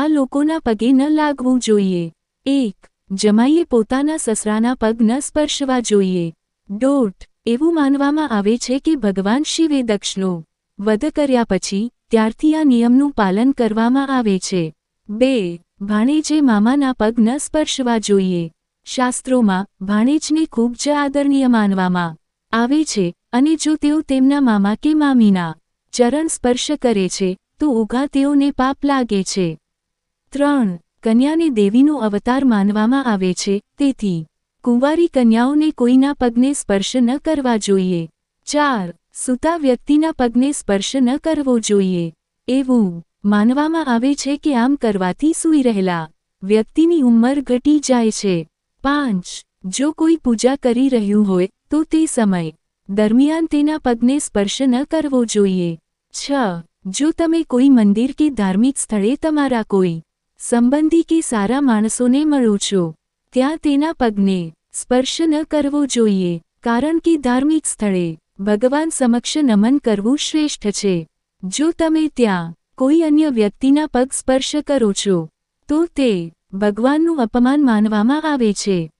આ લોકોના પગે ન લાગવું જોઈએ. એક, જમાઈએ પોતાના સસરાના પગ ન સ્પર્શવા જોઈએ. દોઢ, એવું માનવામાં આવે છે કે ભગવાન શિવે દક્ષનો વધ કર્યા પછી ત્યારથી આ નિયમનું પાલન કરવામાં આવે છે. બે, ભાણેજે મામાના પગ ન સ્પર્શવા જોઈએ. શાસ્ત્રોમાં, ભાણેજને ખૂબ જ આદરણીય માનવામાં આવે છે અને જો તેઓ તેમના મામા કે મામીના ચરણ સ્પર્શ કરે છે, તો ઉગા તેઓને પાપ લાગે છે. ત્રણ, કન્યાને દેવીનો અવતાર માનવામાં આવે છે. તેથી, કુંવારી કન્યાઓને કોઈના પગને સ્પર્શ ન કરવા જોઈએ. ચાર, સૂતા વ્યક્તિના પગને સ્પર્શ ન કરવો જોઈએ. એવું, માનવામાં આવે છે કે આમ કરવાથી સૂઈ રહેલા વ્યક્તિની ઉંમર ઘટી જાય છે. પાંચ, જો કોઈ પૂજા કરી રહ્યું હોય, તો તે સમય દરમિયાન તેના પગને સ્પર્શ ન કરવો જોઈએ. છ, જો તમે કોઈ મંદિર કે ધાર્મિક સ્થળે તમારા કોઈ સંબંધી કે સારા માણસોને મળો છો. ત્યાં તેના પગને સ્પર્શ ન કરવો જોઈએ, કારણ કે ધાર્મિક સ્થળે ભગવાન સમક્ષ નમન કરવું શ્રેષ્ઠ છે. જો તમે ત્યાં કોઈ અન્ય વ્યક્તિના પગ સ્પર્શ કરો છો, તો તે ભગવાનનું અપમાન માનવામાં આવે છે.